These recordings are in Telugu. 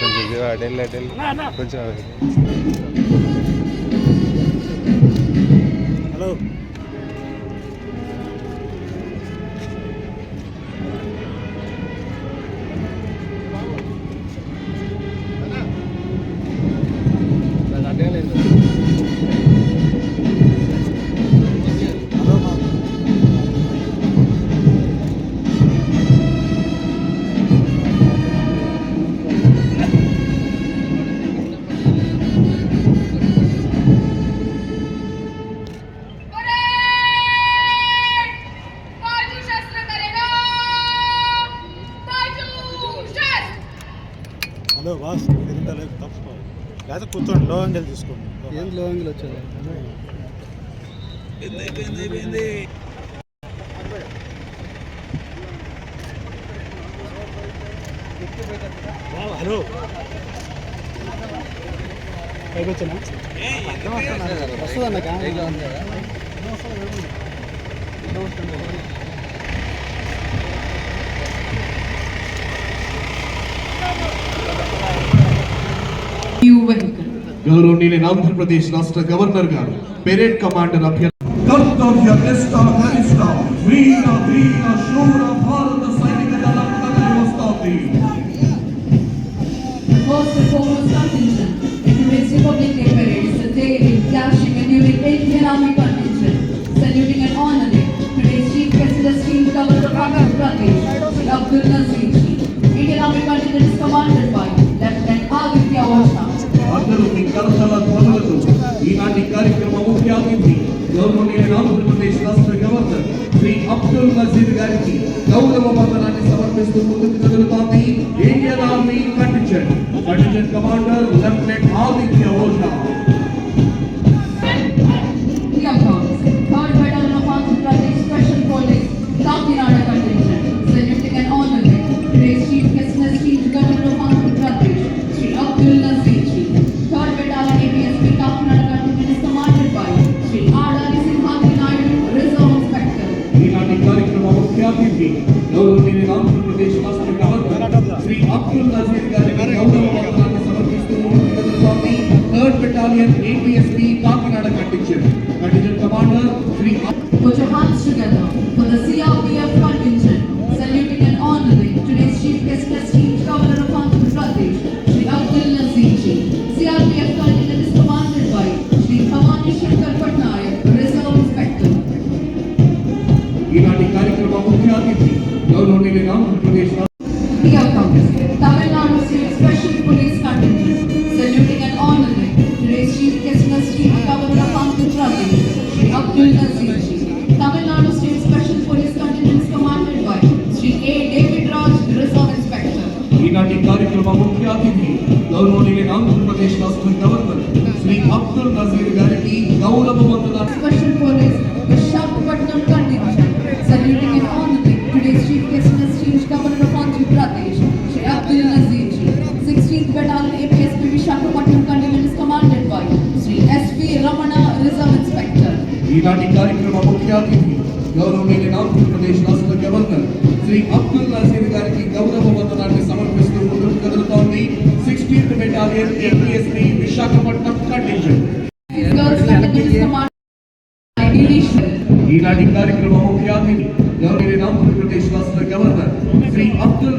కొంచెం అటెల్ అటెల్ కొంచెం హలో కూర్చోండి లో యాంగిల్ తీసుకోండి ఏం లో యాంగిల్ వచ్చేది హలో. పైకి వచ్చినా వస్తుందన్న గౌరవనీయులైన ఆంధ్రప్రదేశ్ రాష్ట్ర గవర్నర్ గారు పెరేడ్ కమాండర్ అభ్యర్థి అబ్దుల్ నజీర్ గారికి గౌరవ వందనాన్ని సమర్పిస్తూ ముందుకు కదులుతోంది ఇండియన్ ఆర్మీ కంటించండి కంటించండి కమాండ్. দুইটা সিট ఈనాటి కార్యక్రమ ముఖ్య అతిథి గౌరవనీయులు ఆంధ్రప్రదేశ్ రాష్ట్ర గవర్నర్ శ్రీ అబ్దుల్ నజీర్ గారికి గౌరవ వందనాన్ని సమర్పిస్తూ ముందుకు కదులుతోంది సిక్స్టీన్త్ బెటాలియన్ ఏపీఎస్పీ విశాఖపట్నం కండిషన్ ఈనాటి కార్యక్రమ ముఖ్య అతిథి గౌరవనీయులు ఆంధ్రప్రదేశ్ రాష్ట్ర గవర్నర్ శ్రీ అబ్దుల్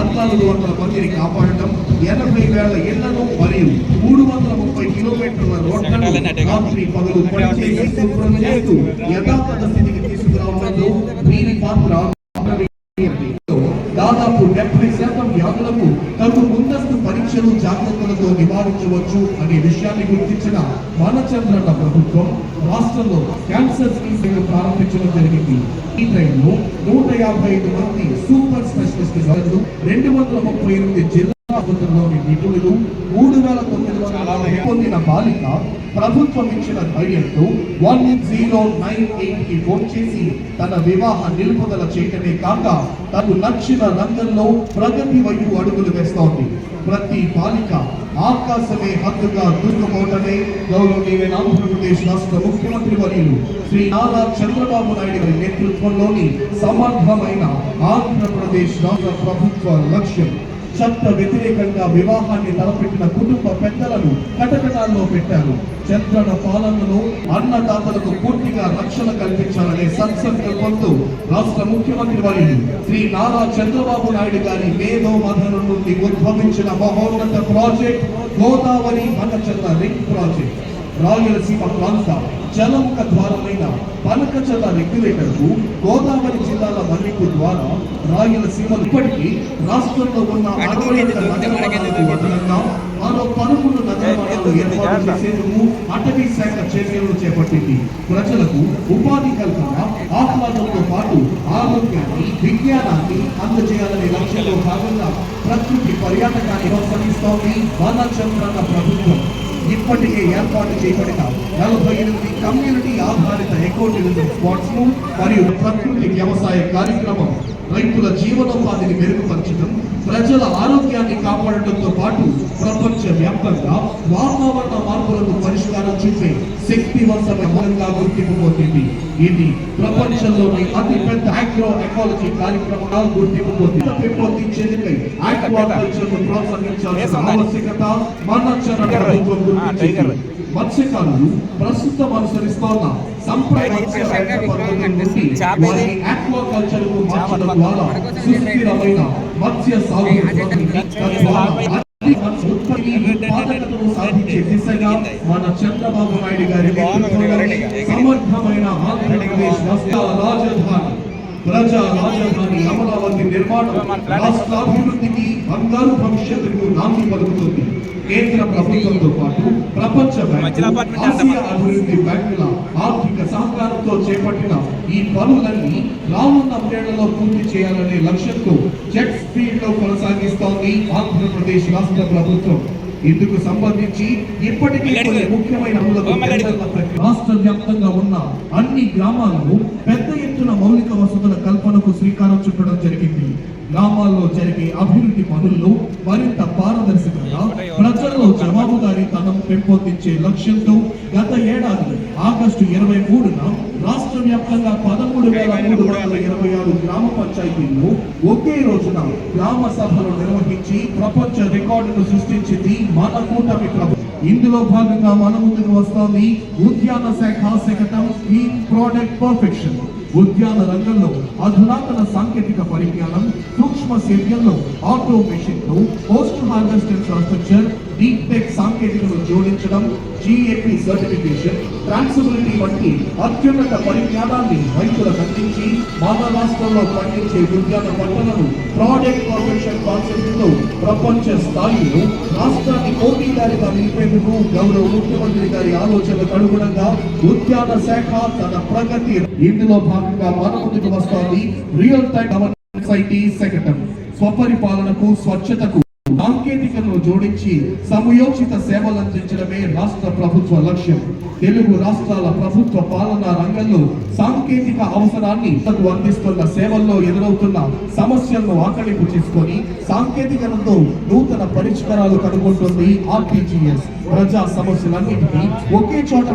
పద్నాలుగు వందల మందిని కాపాడటం ఎనభై వేల ఇళ్ళను మరియు మూడు వందల ముప్పై కిలోమీటర్ల రోడ్లను స్థితికి తీసుకురావడంలో వీరి పాత్ర దాదాపు డెబ్బై శాతం వ్యాధులకు తగు ముందస్తు పరీక్షలు జాగ్రత్తలతో నివారించవచ్చు అనే విషయాన్ని గుర్తించిన మానచంద్రన్న ప్రభుత్వం రాష్ట్రంలో క్యాన్సర్ స్క్రీనింగ్ ప్రారంభించడం జరిగింది. ఈ టైంలో నూట యాభై ఐదు మంది సూపర్ స్పెషలిస్ట్ సభ్యులు రెండు వందల ముప్పై ఎనిమిది జిల్లా ఆసుపత్రిలోని నిపుణులు మూడు వేల తొమ్మిది వందల పొందిన బాలిక ప్రభుత్వం ఇచ్చిన ధైర్యంతో వన్ జీరో నైన్ ఎయిట్కి ఫోన్ చేసి తన వివాహ నిలుపుదల చేయటమే కాక తనకు నచ్చిన రంగంలో ప్రగతి వైపు అడుగులు వేస్తోంది. ప్రతి బాలిక ఆకాశమే హద్దుగా దూకపోవటమే గౌరవనీయులైన ఆంధ్రప్రదేశ్ రాష్ట్ర ముఖ్యమంత్రి వర్యులు. శ్రీ నారా చంద్రబాబు నాయుడు గారి నేతృత్వంలోని సమర్థమైన ఆంధ్రప్రదేశ్ రాష్ట్ర ప్రభుత్వ లక్ష్యం. చట్ట వ్యతిరేకంగా వివాహాన్ని తలపెట్టిన కుటుంబ పెద్దలను కటకటాల్లో పెట్టారు. చంద్రన పాలనలో అన్నదాతలకు పూర్తిగా రక్షణ కల్పించాలనే సత్సంకల్పంతో రాష్ట్ర ముఖ్యమంత్రి వారిని శ్రీ నారా చంద్రబాబు నాయుడు గారి మేధో మధనం నుండి ఉద్భవించిన మహోన్నత ప్రాజెక్ట్ గోదావరి మనచంద్ర రింగ్ ప్రాజెక్ట్. రాయలసీమ ప్రాంత జలముఖ ద్వారమైన పనకచల రెగ్యులేటర్కు గోదావరి జిల్లాల మన్నికు ద్వారా రాయలసీమ ఇప్పటికీ రాష్ట్రంలో ఉన్న అరవై అదనంగా మరో పదకొండు నగరాలను ఏర్పాటు చేసేందుకు అటవీ శాఖ చర్యలు చేపట్టింది. ప్రజలకు ఉపాధి కల్పన ఆహ్లాదంతో పాటు ఆరోగ్యాన్ని విజ్ఞానాన్ని అందజేయాలనే లక్ష్యంలో భాగంగా ప్రకృతి పర్యాటకాన్ని ప్రోత్సహిస్తోంది వనచంద్రన్న ప్రభుత్వం. ఇప్పటికే ఏర్పాటు చేయబడిన నలభై ఎనిమిది కమ్యూనిటీ ఆధారిత ఎకోటిజం స్పాట్స్ను మరియు ప్రకృతి వ్యవసాయ కార్యక్రమం రైతుల జీవనోపాధిని మెరుగుపరచడం ప్రజల ఆరోగ్యాన్ని కాపాడటంతో పాటు ప్రపంచ వ్యాప్తంగా వాతావరణ మార్పులకు పరిష్కారం చూపే శక్తివంతమైన గుర్తింపు పొందింది ఇది ప్రపంచంలోని అతి పెద్ద ఆగ్రో ఎకాలజీ కార్యక్రమంగా గుర్తింపు పొందింది పెంపొందించేందుకై ఆక్వాకల్చర్ ప్రోత్సహించాల్సిన ఆవశ్యకత మన ప్రభుత్వం గుర్తించింది. మత్స్యకారులు ప్రస్తుతం అనుసరిస్తోన్న సుస్థిరమైన మత్స్య సాగు సాధించే దిశగా మన చంద్రబాబు నాయుడు గారి సమర్థమైన ఆంధ్రప్రదేశ్ రాజధాని ప్రజా రాజధాని అమరావతి నిర్మాణం రాష్ట్ర అభివృద్ధికి బంగారు భవిష్యత్తుకు నాంది పలుకుతుంది. కేంద్ర ప్రభుత్వంతో పాటు ప్రపంచ అభివృద్ధి బ్యాంకుల ఆర్థిక సహకారంతో చేపట్టిన ఈ పనులన్నీ రానున్న మూడేళ్ళలో పూర్తి చేయాలనే లక్ష్యంతో జెట్ స్పీడ్లో కొనసాగిస్తోంది ఆంధ్రప్రదేశ్ రాష్ట్ర ప్రభుత్వం. ఇందుకు సంబంధించి ఇప్పటికీ కొన్ని ముఖ్యమైన రాష్ట్ర వ్యాప్తంగా ఉన్న అన్ని గ్రామాల్లో పెద్ద ఎత్తున మౌలిక వసతుల కల్పనకు శ్రీకారం చుట్టడం జరిగింది. గ్రామాల్లో జరిగే అభివృద్ధి పనుల్లో మరింత పారదర్శకంగా ప్రజల్లో జవాబుదారీతనం పెంపొందించే లక్ష్యంతో గత ఏడాది ఆగస్టు ఇరవై మూడున రాష్ట్ర వ్యాప్తంగా పదమూడు వేల మూడు వందల ఇరవై ఆరు గ్రామ పంచాయతీల్లో ఒకే రోజున గ్రామ సభలు నిర్వహించి ప్రపంచ రికార్డును సృష్టించింది మన కూటమి ప్రభుత్వం. ఇందులో భాగంగా మన ముందుకు వస్తోంది ఉద్యాన శాఖ శకటం ఈ ప్రోడక్ట్ పర్ఫెక్షన్ ఉద్యాన రంగంలో అధునాతన సాంకేతిక పరిజ్ఞానం సూక్ష్మ సేద్యంలో automation post harvest infrastructure deep tech సాంకేతికను జోడించడం జిఏపి సర్టిఫికేషన్ ట్రాన్సిబిలిటీ వంటి అత్యున్నత పరిజ్ఞానాన్ని రైతులకు అందించి మన రాష్ట్రంలో పండించే ఉద్యాన పంటలను ప్రాజెక్ట్ కార్పొరేషన్ కాన్సెప్ట్తో ప్రపంచ స్థాయిలో రాష్ట్రాన్ని పోటీదారిగా నిలిపేందుకు గౌరవ ముఖ్యమంత్రి గారి ఆలోచనకు అనుగుణంగా ఉద్యాన శాఖ తన ప్రగతి ఇందులో భాగంగా మన ముందుకు వస్తోంది. Real time society IT secretary స్వపరిపాలనకు స్వచ్ఛతకు జోడించి సమయోచిత సేవలు అందించడమే రాష్ట్ర ప్రభుత్వ లక్ష్యం. తెలుగు రాష్ట్రాల ప్రభుత్వ పాలనా రంగంలో సాంకేతిక అవసరాన్ని అందిస్తున్న సేవల్లో ఎదురవుతున్న సమస్యలను ఆకలింపు చేసుకొని సాంకేతికతతో నూతన పరిష్కారాలు కనుగొంటుంది ఆర్టీజీఎస్. ప్రజా సమస్యలన్నింటినీ ఒకే చోట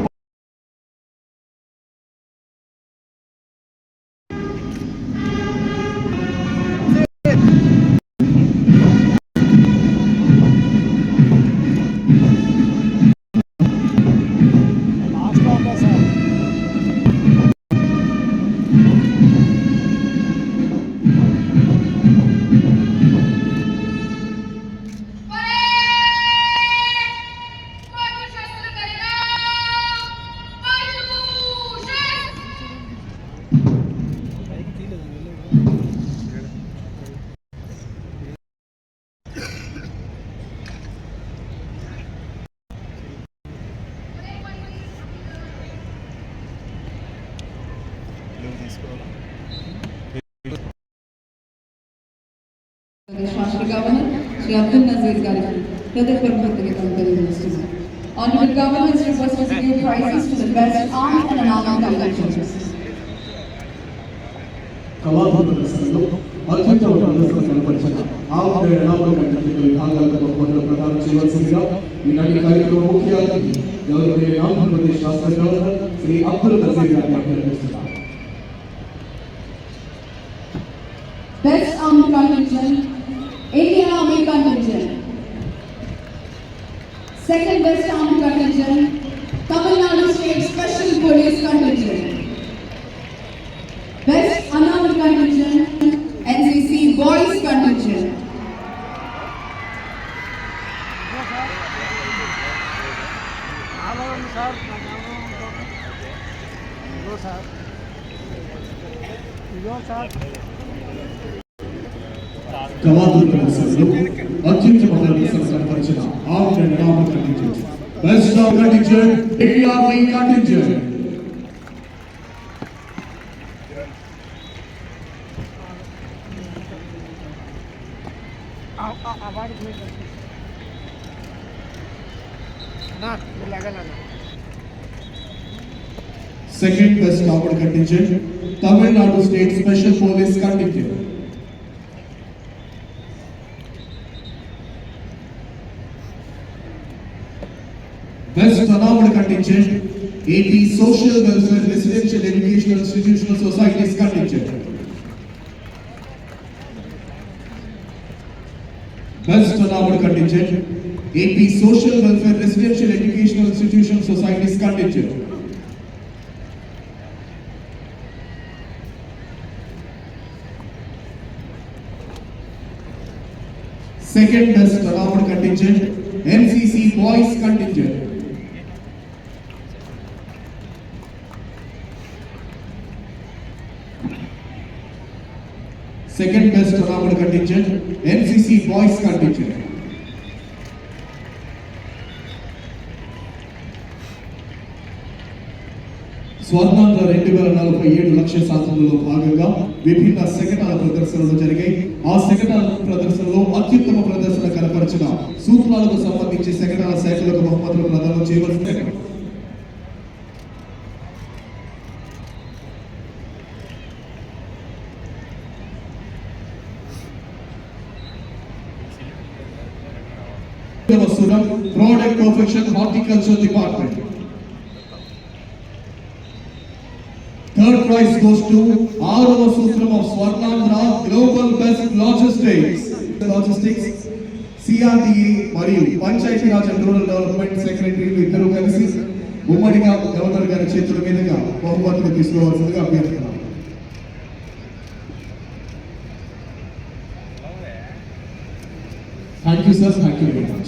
రాష్ట్ర గవర్నర్ శ్రీ అబ్దుల్ నజీర్ గారికి హృదయపూర్వక కృతజ్ఞతలు తెలియజేస్తున్నాను Honorable Governor is requested to give prizes to the best armed and unarmed contingents. కళాభూ ప్రదర్శనలో అత్యుత్తమ ప్రదర్శన కనపరిచిన ఆమె ఎనామల కంటే విభాగాలకు బహుమతులు ప్రదానం చేయవలసిందిగా ఈనాటి కార్యక్రమం ముఖ్య అతిథి గౌరవనీయ ఆంధ్రప్రదేశ్ రాష్ట్ర గవర్నర్ శ్రీ అబ్దుల్ నజీర్ గారిని అభ్యర్థిస్తున్నారు Best armed contingent, second best Army contingent, Tamil Nadu State Special Police contingent, Best Anand contingent, NCC Boys contingent. कवादुर प्रसन्न अच्छी चपाते हैं सर सर पर चला आप जन काम कर लीजिए बेस्ट ऑफ़ का टीचर टिकी आप वहीं का टीचर సెకండ్ బెస్ట్ కాపడ్ కట్టించే తమిళనాడు స్టేట్ స్పెషల్ పోలీస్ కట్టించారు contingent, AP Social Welfare Residential Educational Institutional Societies Contingent. Best unarmed contingent, AP Social Welfare Residential Educational Institutional Societies Contingent. Second best unarmed contingent, NCC Boys Contingent. Second best రాముడు కట్టించాడు NCC బాయ్స్ కట్టించాడు స్వర్ణాంధ్ర రెండు వేల నలభై ఏడు లక్ష సాధనలో భాగంగా విభిన్న శకటాల ప్రదర్శనలు జరిగాయి. ఆ శకటాల ప్రదర్శనలో అత్యుత్తమ ప్రదర్శన కనపరిచిన సూత్రాలకు సంబంధించి శకటాల శాఖలకు బహుమతులు ప్రదానం చేయవలసింది వస్తున్న product profession horticulture department Third prize goes to ఆరవ సూత్రం of Swarnandhra global best logistics logistics CRDA మరియు panchayati raj and rural development సెక్రటరీలు ఇద్దరు కలిసి ఉమ్మడిగా గవర్నర్ గారి చేతుల మీదుగా బహుమతులు తీసుకోవాల్సిందిగా అభ్యర్థిస్తున్నాను thank you sir thank you very much